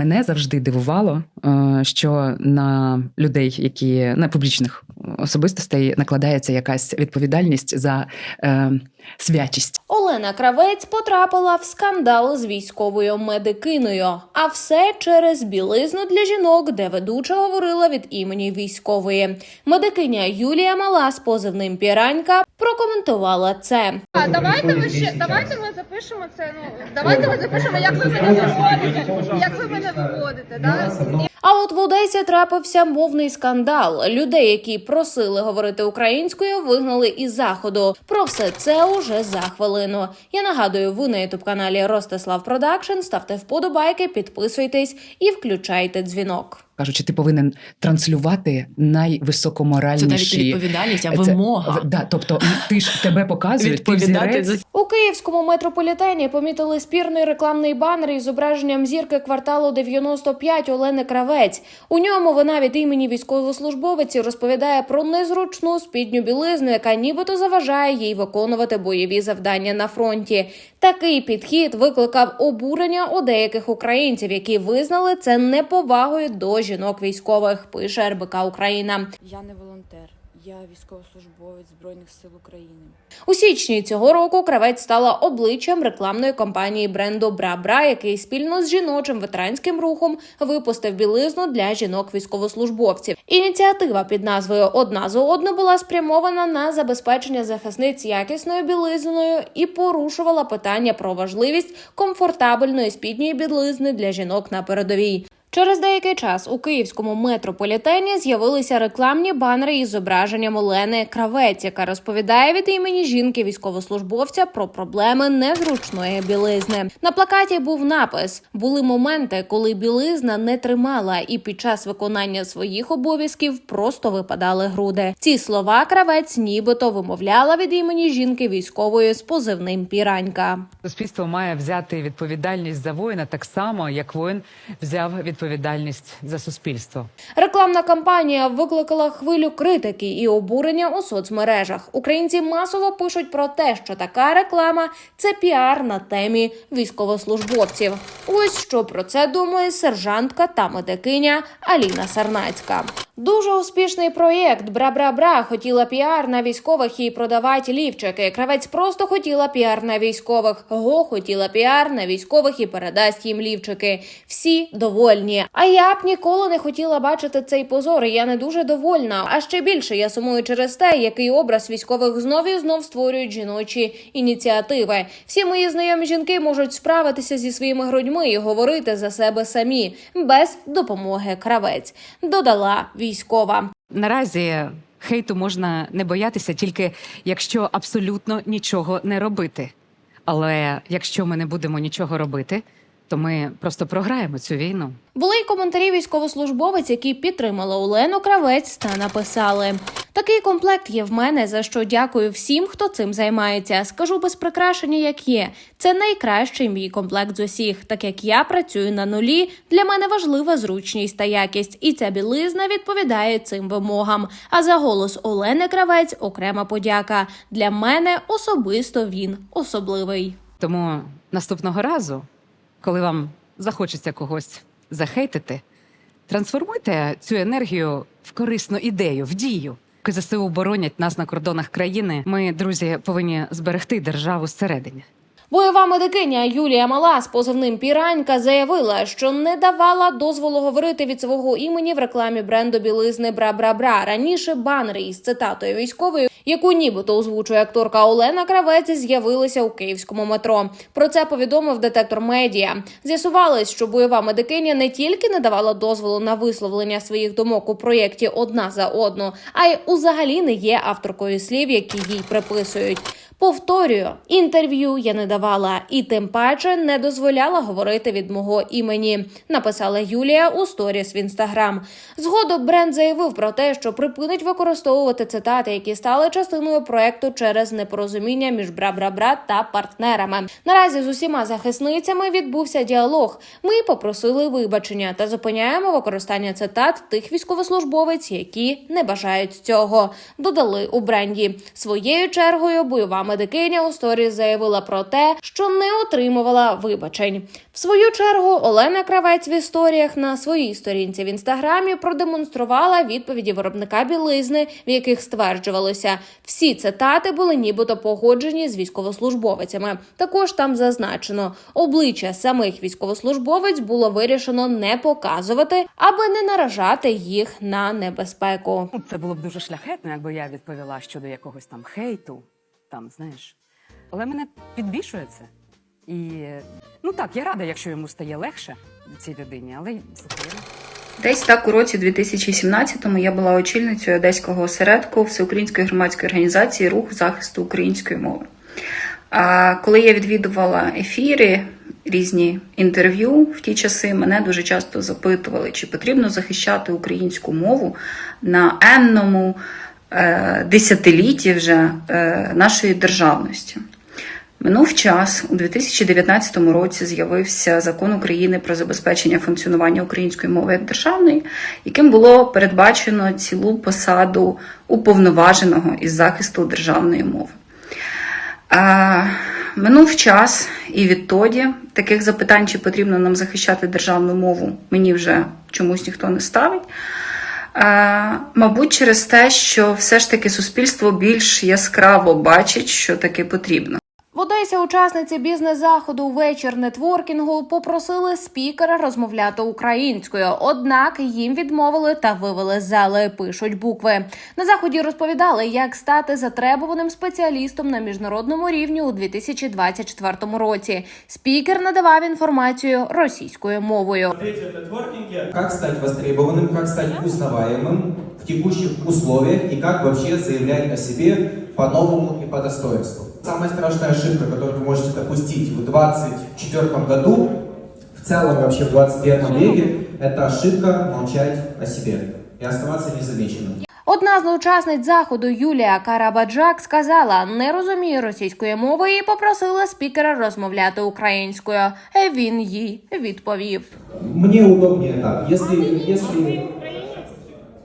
Мене завжди дивувало, е, що на людей, які на публічних особистостей накладається якась відповідальність за е, святість. Олена Кравець потрапила в скандал з військовою медикиною. А все через білизну для жінок, де ведуча говорила від імені військової. Медикиня Юлія Мала з позивним Піранька прокоментувала це. А давайте ми ще давайте ми запишемо це. Ну давайте ми запишемо, як ви мене виводите, як ви мене виводите. Да? А от в Одесі трапився мовний скандал. Людей, які просили говорити українською, вигнали із заходу. Про все це уже за хвилину. Я нагадую, ви на ютуб каналі Ростислав Продакшн. Ставте вподобайки, підписуйтесь і включайте дзвінок. Кажучи, ти повинен транслювати Це навіть не відповідальність, а Це- вимога. в- Да, тобто ти ж тебе показують, ти за У київському метрополітені помітили спірний рекламний банер із зображенням зірки кварталу 95 Олени Кравець. У ньому вона від імені військовослужбовиці розповідає про незручну спідню білизну, яка нібито заважає їй виконувати бойові завдання на фронті. Такий підхід викликав обурення у деяких українців, які визнали це неповагою до жінок військових. Пише РБК Україна. Я не волонтер, я військовослужбовець Збройних сил України. У січні цього року кравець стала обличчям рекламної кампанії бренду Бра-Бра, який спільно з жіночим ветеранським рухом випустив білизну для жінок-військовослужбовців. Ініціатива під назвою Одна за одну була спрямована на забезпечення захисниць якісною білизною і порушувала питання про важливість комфортабельної спідньої білизни для жінок на передовій. Через деякий час у київському метрополітені з'явилися рекламні банери із зображенням Олени Кравець, яка розповідає від імені жінки військовослужбовця про проблеми незручної білизни. На плакаті був напис: були моменти, коли білизна не тримала, і під час виконання своїх обов'язків просто випадали груди. Ці слова кравець нібито вимовляла від імені жінки військової з позивним Піранька. Суспільство має взяти відповідальність за воїна так само, як воїн взяв відповідальність за суспільство. Рекламна кампанія викликала хвилю критики і обурення у соцмережах. Українці масово пишуть про те, що така реклама це піар на темі військовослужбовців. Ось що про це думає сержантка та медикиня Аліна Сарнацька. Дуже успішний проєкт Бра-бра-бра хотіла піар на військових і продавати лівчики. Кравець просто хотіла піар на військових. Го хотіла піар на військових і передасть їм лівчики. Всі довольні. А я б ніколи не хотіла бачити цей позор. і Я не дуже довольна. А ще більше я сумую через те, який образ військових знов і знов створюють жіночі ініціативи. Всі мої знайомі жінки можуть справитися зі своїми грудьми і говорити за себе самі без допомоги кравець. Додала військова. Наразі хейту можна не боятися тільки якщо абсолютно нічого не робити. Але якщо ми не будемо нічого робити, то ми просто програємо цю війну. Були й коментарі військовослужбовець, які підтримали Олену Кравець та написали: такий комплект є в мене, за що дякую всім, хто цим займається. Скажу без прикрашення, як є. Це найкращий мій комплект з усіх. Так як я працюю на нулі, для мене важлива зручність та якість, і ця білизна відповідає цим вимогам. А за голос Олени Кравець окрема подяка. Для мене особисто він особливий. Тому наступного разу, коли вам захочеться когось захейтити, трансформуйте цю енергію в корисну ідею, в дію. КЗСУ ЗСУ боронять нас на кордонах країни. Ми, друзі, повинні зберегти державу зсередині. Бойова медикиня Юлія Мала з позивним Піранька заявила, що не давала дозволу говорити від свого імені в рекламі бренду білизни Бра-Бра-Бра. Раніше банери із цитатою військової, яку нібито озвучує акторка Олена Кравець, з'явилися у київському метро. Про це повідомив детектор медіа. З'ясувалось, що бойова медикиня не тільки не давала дозволу на висловлення своїх думок у проєкті одна за одну, а й узагалі не є авторкою слів, які їй приписують. Повторюю, інтерв'ю я не давала і тим паче не дозволяла говорити від мого імені. Написала Юлія у сторіс в інстаграм. Згодом бренд заявив про те, що припинить використовувати цитати, які стали частиною проекту через непорозуміння між бра-бра-бра та партнерами. Наразі з усіма захисницями відбувся діалог. Ми попросили вибачення та зупиняємо використання цитат тих військовослужбовець, які не бажають цього. Додали у бренді своєю чергою бойова медикиня у сторі заявила про те, що не отримувала вибачень. В свою чергу Олена Кравець в історіях на своїй сторінці в інстаграмі продемонструвала відповіді виробника білизни, в яких стверджувалося, всі цитати були нібито погоджені з військовослужбовицями. Також там зазначено, обличчя самих військовослужбовець було вирішено не показувати, аби не наражати їх на небезпеку. Це було б дуже шляхетно, якби я відповіла щодо якогось там хейту, там, знаєш. Але мене підбішує це. І ну так, я рада, якщо йому стає легше цій людині, але Десь так у році 2017-му я була очільницею одеського осередку Всеукраїнської громадської організації Рух захисту української мови. А коли я відвідувала ефіри, різні інтерв'ю в ті часи, мене дуже часто запитували, чи потрібно захищати українську мову на енному десятилітті вже е, нашої державності. Минув час у 2019 році з'явився закон України про забезпечення функціонування української мови як державної, яким було передбачено цілу посаду уповноваженого із захисту державної мови. Минув час, і відтоді таких запитань, чи потрібно нам захищати державну мову, мені вже чомусь ніхто не ставить. Мабуть, через те, що все ж таки суспільство більш яскраво бачить, що таке потрібно. Одесі учасниці бізнес-заходу вечір нетворкінгу попросили спікера розмовляти українською, однак їм відмовили та вивели з зали. Пишуть букви. На заході розповідали, як стати затребуваним спеціалістом на міжнародному рівні у 2024 році. Спікер надавав інформацію російською мовою. Смотрите в нетворкинге. Как стать востребованным, как стать узнаваемым в текущих условиях и как вообще заявлять о себе по-новому и по достоинству. Самая страшная ошибка, которую вы можете допустить в 2024 году, в целом вообще в 21 веке, это ошибка молчать о себе и оставаться незамеченным. Одна з учасниць заходу Юлія Карабаджак сказала, не розуміє російської мови і попросила спікера розмовляти українською. Е, Він їй відповів. Мне удобнее так. Если, если...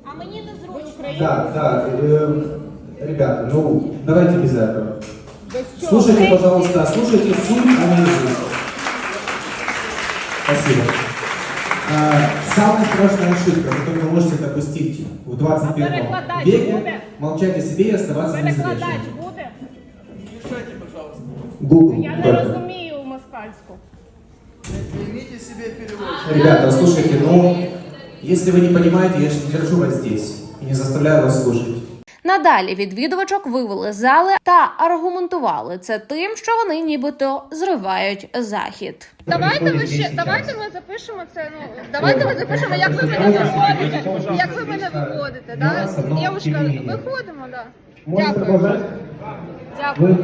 А мені не зручно. Да, да, э, ребята, ну давайте без этого. Слушайте, пожалуйста, слушайте суть, а не язык. Спасибо. А, Самая страшная ошибка, которую вы можете допустить в 21 Перекладач веке, молчать о себе и оставаться буде? Google. Я не розумію москальську. Ребята, слушайте, ну, если вы не понимаете, я же не держу вас здесь и не заставляю вас слушать. Надалі відвідувачок вивели зали та аргументували це тим, що вони нібито зривають захід. Давайте ми ще давайте ми запишемо це. Ну давайте ми запишемо, як ви мене виводите. Як ви мене виводите, да? Дівушка, виходимо, да. Дякую. Дякую.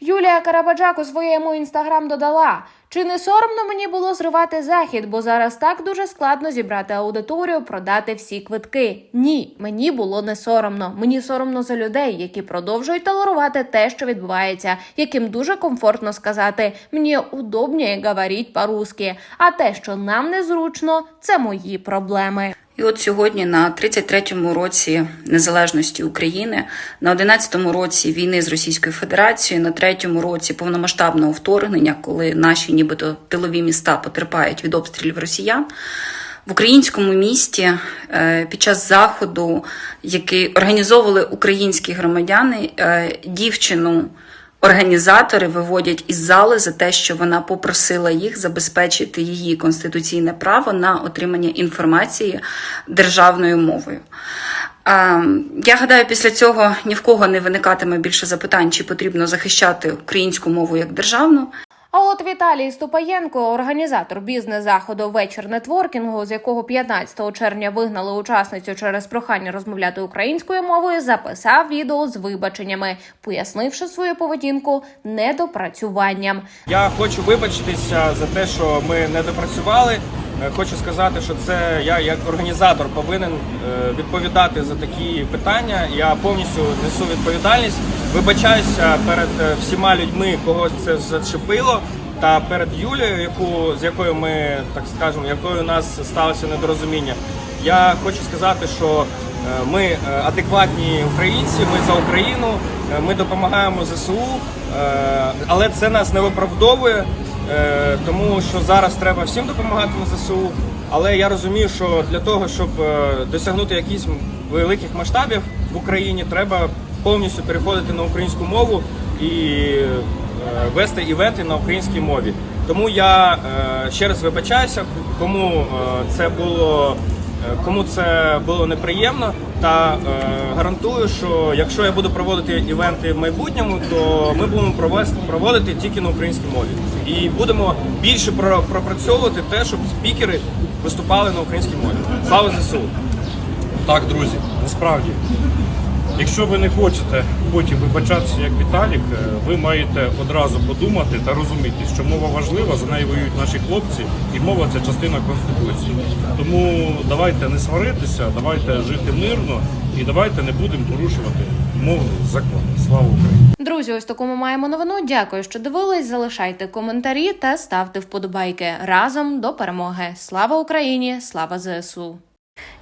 Юлія Карабаджак у своєму інстаграм додала: чи не соромно мені було зривати захід, бо зараз так дуже складно зібрати аудиторію, продати всі квитки. Ні, мені було не соромно. Мені соромно за людей, які продовжують толерувати те, що відбувається, яким дуже комфортно сказати мені удобніше говорити по-русски, а те, що нам незручно, це мої проблеми. І от сьогодні, на 33-му році незалежності України, на 11-му році війни з Російською Федерацією, на 3-му році повномасштабного вторгнення, коли наші нібито тилові міста потерпають від обстрілів росіян. В українському місті е, під час заходу, який організовували українські громадяни, е, дівчину Організатори виводять із зали за те, що вона попросила їх забезпечити її конституційне право на отримання інформації державною мовою. Я гадаю, після цього ні в кого не виникатиме більше запитань, чи потрібно захищати українську мову як державну. А от Віталій Ступаєнко, організатор бізнес-заходу вечір нетворкінгу, з якого 15 червня вигнали учасницю через прохання розмовляти українською мовою, записав відео з вибаченнями, пояснивши свою поведінку недопрацюванням. Я хочу вибачитися за те, що ми не допрацювали. Е, Хочу сказати, що це я як організатор повинен е, відповідати за такі питання. Я повністю несу відповідальність. Вибачаюся перед е, всіма людьми, кого це зачепило, та перед Юлією, яку з якою ми так скажемо, якою у нас сталося недорозуміння. Я хочу сказати, що Ми е, адекватні українці, ми за Україну, е, ми допомагаємо ЗСУ, е, але це нас не виправдовує, е, тому що зараз треба всім допомагати на ЗСУ. Але я розумію, що для того, щоб е, досягнути якихось великих масштабів в Україні, треба повністю переходити на українську мову і е, вести івенти на українській мові. Тому я е, ще раз вибачаюся, кому е, це було. Кому це було неприємно, та гарантую, що якщо я буду проводити івенти в майбутньому, то ми будемо проводити тільки на українській мові і будемо більше пропрацьовувати те, щоб спікери виступали на українській мові. Слава ЗСУ! Так, друзі, насправді, якщо ви не хочете потім вибачатися як Віталік, е, ви маєте одразу подумати та розуміти, що мова важлива, за нею воюють наші хлопці, і мова це частина конституції. Тому давайте не сваритися, давайте жити мирно і давайте не будемо порушувати мовний закон. Слава Україні! Друзі, ось таку ми маємо новину. Дякую, що дивились. Залишайте коментарі та ставте вподобайки. Разом до перемоги. Слава Україні! Слава ЗСУ!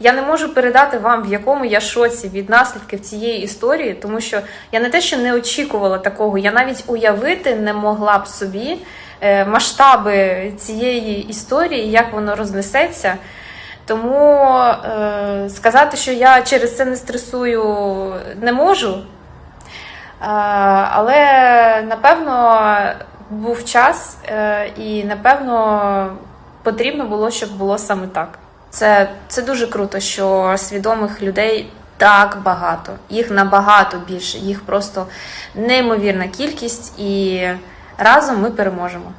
Я не можу передати вам, в якому я шоці від наслідків цієї історії, тому що я не те, що не очікувала такого, я навіть уявити не могла б собі е, масштаби цієї історії, як воно рознесеться. Тому е, сказати, що я через це не стресую, не можу. Е, але напевно був час, і напевно потрібно було, щоб було саме так. Це, це дуже круто, що свідомих людей так багато. Їх набагато більше, їх просто неймовірна кількість, і разом ми переможемо.